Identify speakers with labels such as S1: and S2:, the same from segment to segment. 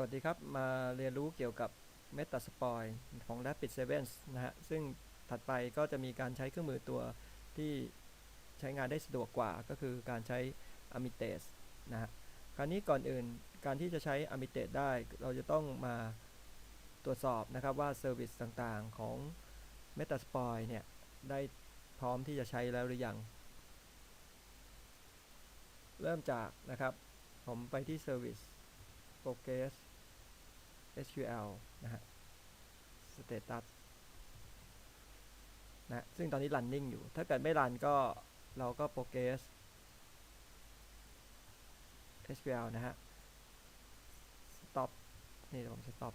S1: วัสดีครับ มาเรียนรู้เกี่ยวกับ Metasploit ของ Rapid 7นะฮะ ซึ่งถัดไปก็จะมีการใช้เครื่องมือตัวที่ใช้งานได้สะดวกกว่า ก็คือการใช้ Amites นะฮะ คราวนี้ก่อนอื่นการที่จะใช้ Amites ได้ เราจะต้องมาตรวจสอบนะครับว่าเซอร์วิสต่างๆของ m e t a s p o i เนี่ย ได้พร้อมที่จะใช้แล้วหรือยัง เริ่มจากนะครับ ผมไปที่ Service Progress SQL นะฮะ Status นะซึ่งตอนนี้ running อยู่ ถ้าเกิดไม่รันก็เราก็ Progress SQL นะฮะ Stop นี่ผม Stop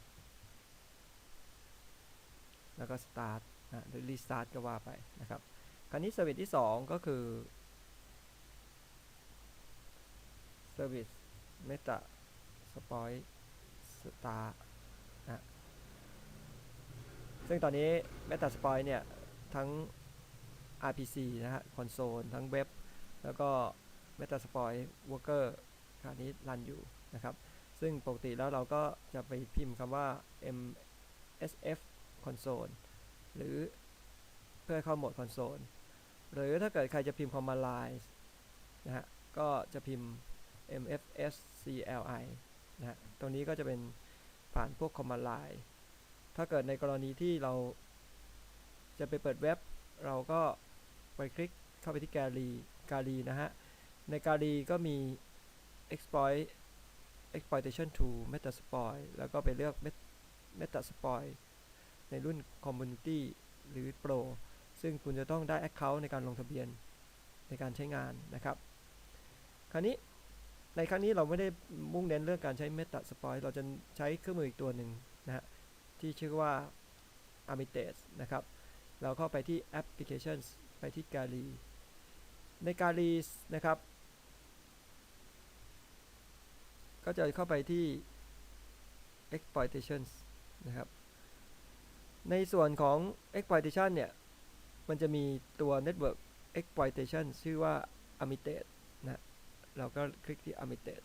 S1: แล้วก็ Start นะหรือ Restart ก็ว่าไปนะครับ คราวนี้ Service ที่ 2 ก็คือ Service Meta Spoil Star นะซึ่งตอนนี้ Meta Spoil เนี่ย ทั้ง RPC นะฮะ คอนโซล ทั้งเว็บ แล้วก็ Meta Spoil Worker คราวนี้รันอยู่นะครับ ซึ่งปกติแล้วเราก็จะไปพิมพ์คำว่า msf console หรือเพื่อเข้าโหมดคอนโซลหรือถ้าเกิดใครจะพิมพ์ command line นะฮะ ก็จะพิมพ์ mfscli นะฮะ ตรงนี้ก็จะเป็น ผ่านพวก command line ถ้าเกิดในกรณีที่เราจะไปเปิดเว็บ เราก็ไปคลิกเข้าไปที่แกลลีแกลลีนะฮะ ในแกลลีก็มี exploit exploitation to metasploit แล้วก็ไปเลือก Met- metasploit ในรุ่น community หรือ pro ซึ่งคุณจะต้องได้ account ในการลงทะเบียนในการใช้งานนะครับ คราวนี้ ในครั้งนี้เราไม่ได้มุ่งเน้นเรื่องการใช้ metasploit เราจะใช้เครื่องมืออีกตัวหนึ่งนะฮะที่ชื่อว่า Amites นะครับ เราเข้าไปที่ applications ไปที่ Galley ใน Galley นะครับ ก็จะเข้าไปที่ exploitations นะครับ ในส่วนของ exploitation เนี่ย มันจะมีตัว network exploitation ชื่อว่า Amites เราก็คลิกที่ Amites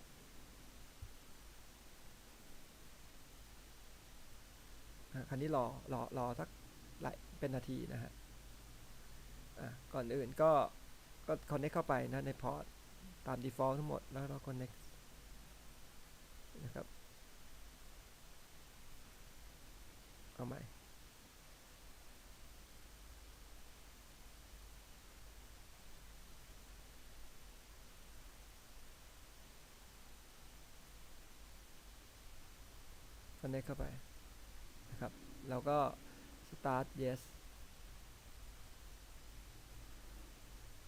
S1: อะคันนี้รอรอรอสักหลายเป็นนาทีนะฮะอะก่อนอื่นก็ก็ connect เข้าไปนะในพอร์ตตาม default ทั้งหมดแล้วเรา connect นะครับ เอาใหม่ connect เข้าไปนะครับ แล้วก็ start yes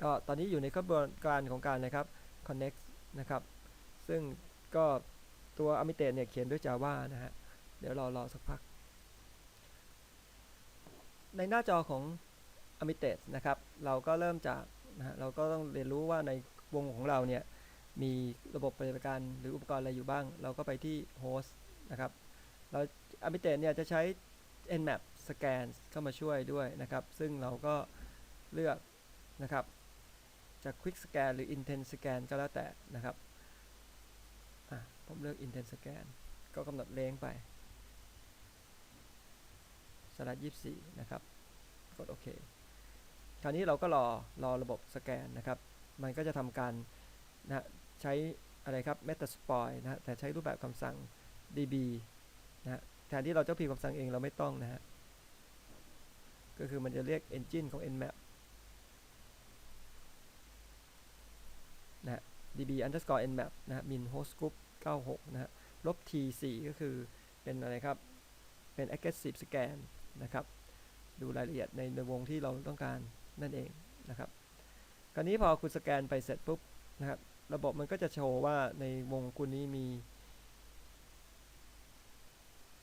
S1: ก็ตอนนี้อยู่ในกระบวนการของการนะครับ connect นะครับ ซึ่งก็ตัว a m i t e เนี่ยเขียนด้วย Java นะฮะ เดี๋ยวรอรอสักพัก ในหน้าจอของ a m i t e นะครับ เราก็เริ่มจากนะฮะ เราก็ต้องเรียนรู้ว่าในวงของเราเนี่ย มีระบบปฏิบัติการหรืออุปกรณ์อะไรอยู่บ้าง เราก็ไปที่ host นะครับ เรา a m i t e เนี่ยจะใช้ Nmap scan เข้ามาช่วยด้วยนะครับ ซึ่งเราก็เลือกนะครับจะ Quick Scan หรือ Intense Scan ก็แล้วแต่นะครับผมเลือก Intense Scan ก็กำหนดเลงไปสลัด24 นะครับ กดโอเค คราวนี้เราก็รอรอระบบสแกนนะครับ มันก็จะทำการนะใช้อะไรครับ Metasploit นะแต่ใช้รูปแบบคำสั่ง db นะ แทนที่เราจะพิมพ์คำสั่งเองเราไม่ต้องนะฮะ ก็คือมันจะเรียก engine ของ nmap นะฮะ db underscore nmap นะฮะ min host group 96 นะฮะ ลบ t 4 ก็คือเป็นอะไรครับ เป็น aggressive scan นะครับ ดูรายละเอียดในในวงที่เราต้องการนั่นเองนะครับ คราวนี้พอคุณสแกนไปเสร็จปุ๊บนะครับ ระบบมันก็จะโชว์ว่าในวงคุณนี้มี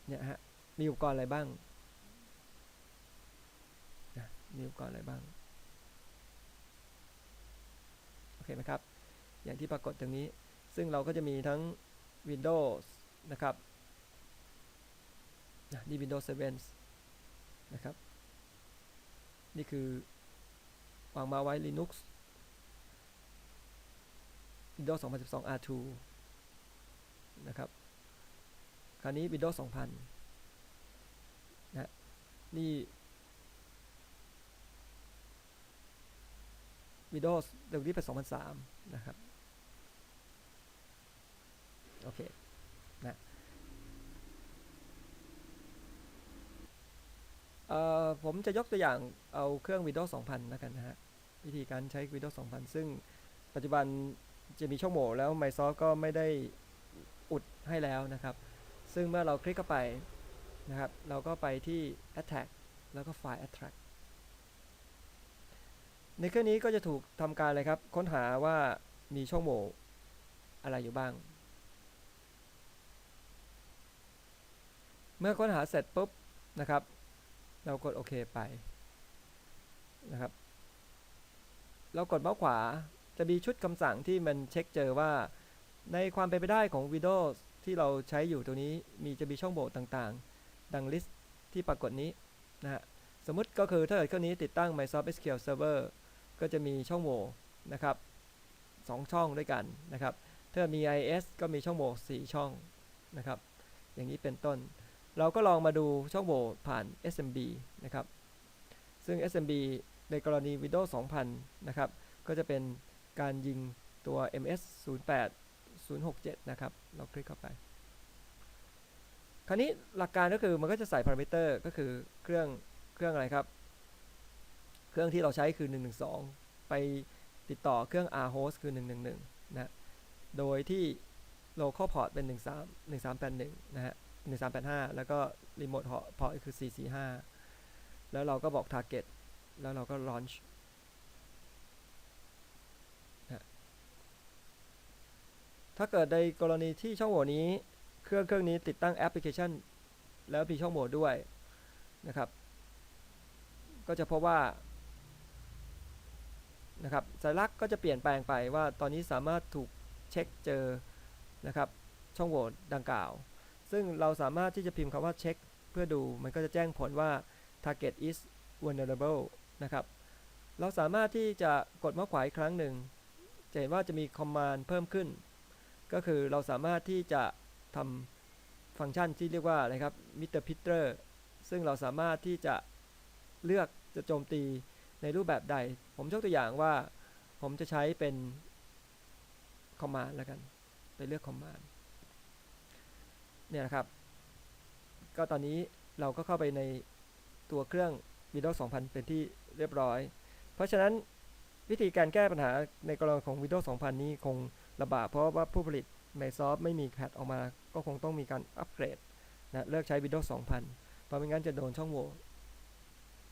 S1: เนี่ยฮะ มีอุปกรณ์อะไรบ้างนะมีอุปกรณ์อะไรบ้าง โอเคไหมครับ อย่างที่ปรากฏตรงนี้ ซึ่งเราก็จะมีทั้ง Windows นะครับนะนี่ Windows 7 นะครับ นี่คือวางมาไว้ Linux Windows 2012 R2 นะครับ ราวนี้ Windows 2000 นะนี่ Windows เดี๋ยวนี้เป็น 2003 นะครับ โอเค นะเอ่อผมจะยกตัวอย่างเอาเครื่อง Windows 2000 แล้วกันนะฮะ วิธีการใช้ Windows 2000 ซึ่งปัจจุบันจะมีช่องโหว่แล้ว Microsoft ก็ไม่ได้อุดให้แล้วนะครับ ซึ่งเมื่อเราคลิกเข้าไปนะครับ เราก็ไปที่ Attack แล้วก็ File Attract ในเครื่องนี้ก็จะถูกทำการเลยครับ ค้นหาว่ามีช่องโหว่อะไรอยู่บ้าง เมื่อค้นหาเสร็จปุ๊บนะครับ เรากดโอเคไปนะครับ เรากดเมาส์ขวาจะมีชุดคำสั่งที่มันเช็คเจอว่าในความเป็นไปได้ของ Windows ที่เราใช้อยู่ตัวนี้มีจะมีช่องโหว่ต่างๆ ดังลิสต์ที่ปรากฏนี้นะฮะสมมติก็คือถ้าเกิดเครื่องนี้ติดตั้ง Microsoft SQL Server ก็จะมีช่องโหว่นะครับสองช่องด้วยกันนะครับถ้ามี IIS ก็มีช่องโหว่4ช่องนะครับอย่างนี้เป็นต้น เราก็ลองมาดูช่องโหว่ผ่าน SMB นะครับซึ่ง SMB ในกรณี Windows 2000 นะครับ ก็จะเป็นการยิงตัว MS 08 067 นะครับ เราคลิกเข้าไป คราวนี้หลักการก็คือมันก็จะใส่พารามิเตอร์ก็คือเครื่องเครื่องอะไรครับ เครื่องที่เราใช้คือ 112 ไปติดต่อเครื่อง R host คือ 111 นะ โดยที่ local port เป็น 13 1381 นะฮะ 1385 แล้วก็ remote port คือ 445 แล้วเราก็บอก target แล้วเราก็ launch นะ ถ้าเกิดในกรณีที่ช่องโหว่นี้ เครื่องเครื่องนี้ติดตั้งแอปพลิเคชัน แล้วมีช่องโหว่ด้วยนะครับ ก็จะพบว่านะครับสัญลักษณ์ก็จะเปลี่ยนแปลงไปว่าตอนนี้สามารถถูกเช็คเจอนะครับช่องโหว่ดังกล่าว ซึ่งเราสามารถที่จะพิมพ์คำว่าเช็คเพื่อดูมันก็จะแจ้งผลว่า target is vulnerable นะครับ เราสามารถที่จะกดเมาส์ขวาอีกครั้งหนึ่ง จะเห็นว่าจะมี command เพิ่มขึ้น ก็คือเราสามารถที่จะทำฟังก์ชันที่เรียกว่าอะครับ meter pitter ซึ่งเราสามารถที่จะเลือกจะโจมตีในรูปแบบใด ผมยกตัวอย่างว่า ผมจะใช้เป็น command แล้วกัน ไปเลือก command เนี่ยนะครับ ก็ตอนนี้เราก็เข้าไปในตัวเครื่อง Windows 2000 เป็นที่เรียบร้อย เพราะฉะนั้นวิธีการแก้ปัญหาในกรณีของ Windows 2000 นี้คง ลำบากเพราะว่าผู้ผลิต Microsoft ไม่มีแพทออกมา ก็คงต้องมีการอัปเกรดนะเลิกใช้ Windows 2000 เพราะไม่งั้นจะโดนช่องโหว่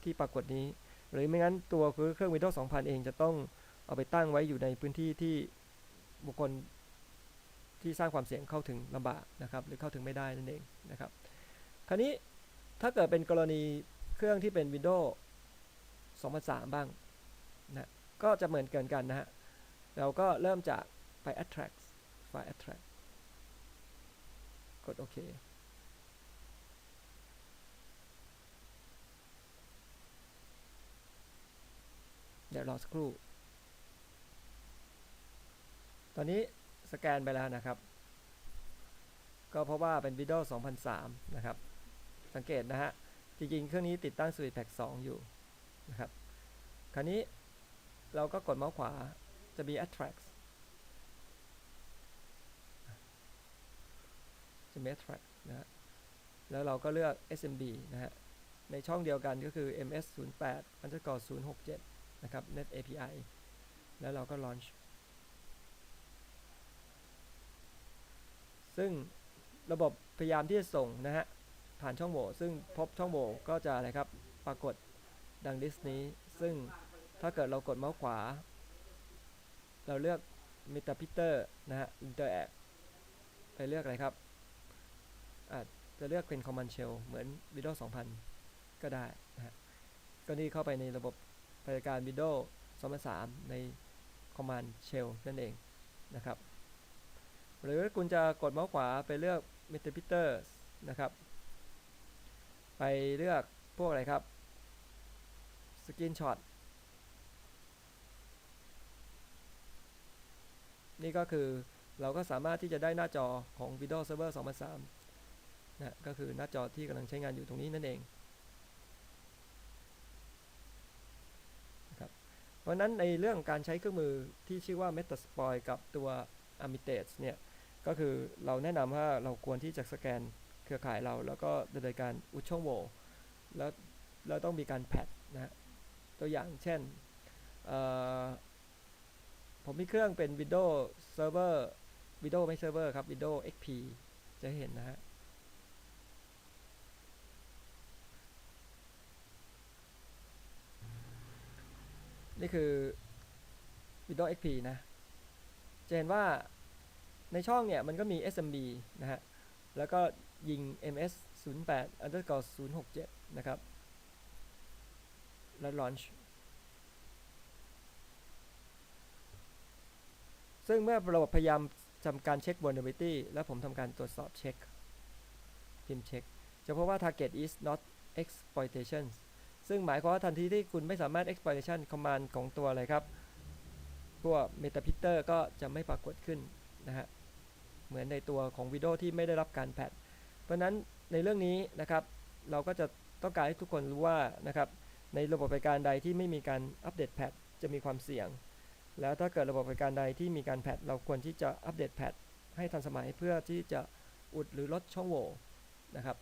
S1: ที่ปรากฏนี้ หรือไม่งั้นตัวคือเครื่อง Windows 2000 เองจะต้องเอาไปตั้งไว้อยู่ในพื้นที่ที่บุคคลที่สร้างความเสี่ยงเข้าถึงลำบากนะครับ หรือเข้าถึงไม่ได้นั่นเองนะครับ คราวนี้ถ้าเกิดเป็นกรณีเครื่องที่เป็น Windows 2003 บ้างนะก็จะเหมือนเกันกันนะฮะเราก็เริ่มจาก ไป attract ไฟล์ attract กดโอเคเดี๋ยวรอสักครู่ ตอนนี้สแกนไปแล้วนะครับ ก็เพราะว่าเป็น Windows 2003 นะครับ สังเกตนะฮะ จริงๆ เครื่องนี้ติดตั้ง Suite Pack 2 อยู่นะครับ คราวนี้เราก็กดเมาส์ขวาจะมี attract จะมี attract นะฮะแล้วเราก็เลือก SMB นะฮะในช่องเดียวกันก็คือ ms 0 8 underscore 067 นะครับ net API แล้วเราก็ launch ซึ่งระบบพยายามที่จะส่งนะฮะ ผ่านช่องโหว่ซึ่งพบช่องโหว่ก็จะอะไรครับ ปรากฏดังลิสต์นี้ ซึ่งถ้าเกิดเรากดเมาส์ขวา เราเลือก m e t a p i t e r นะฮะ Interact ไปเลือกอะไรครับ อาจจะเลือกเป็น Command Shell เหมือน Windows 2000 ก็ได้นะฮะก็นี่เข้าไปในระบบปฏิบัติการ Windows 2003 ใน Command Shell นั่นเองนะครับ หรือคุณจะกดเมาส์ขวาไปเลือก m e t a p i t e r นะครับ ไปเลือกพวกอะไรครับ Screenshot นี่ก็คือเราก็สามารถที่จะได้หน้าจอของ Windows Server 2003 นะก็คือหน้าจอที่กำลังใช้งานอยู่ตรงนี้นั่นเองนะครับเพราะนั้นในเรื่องการใช้เครื่องมือที่ชื่อว่า Metasploit กับตัว Amitage เนี่ยก็คือเราแนะนำว่าเราควรที่จะสแกนเครือข่ายเรา แล้วก็ดำเนินการอุดช่องโหว่แล้วเราต้องมีการแพทนะฮะตัวอย่างเช่นเอ่อผมมีเครื่องเป็น Windows Server Windows ไม่ Server ครับ Windows XP จะเห็นนะฮะ นี่ คือ Windows XP นะจะเห็นว่าในช่องเนี่ยมันก็มี SMB นะฮะ แล้วก็ยิง ms 08 underscore 067 นะครับ แล้ว launch ซึ่งเมื่อระบบพยายามทำการเช็ค vulnerability แล้วผมทำการตรวจสอบเช็ค พิมพ์เช็ค จะพบว่า target is not exploitation ซึ่งหมายความว่าทันทีที่คุณไม่สามารถ exploitation command ของตัวอะไรครับ พวก metapitter ก็จะไม่ปรากฏขึ้นนะฮะ เหมือนในตัวของ Windows ที่ไม่ได้รับการแพทเพราะนั้นในเรื่องนี้นะครับ เราก็จะต้องการให้ทุกคนรู้ว่านะครับ ในระบบปฏิการใดที่ไม่มีการอัปเดตแพทจะมีความเสี่ยง แล้วถ้าเกิดระบบปฏิการใดที่มีการแพทเราควรที่จะอัปเดตแพทให้ทันสมัยเพื่อที่จะอุดหรือลดช่องโหว่นะครับ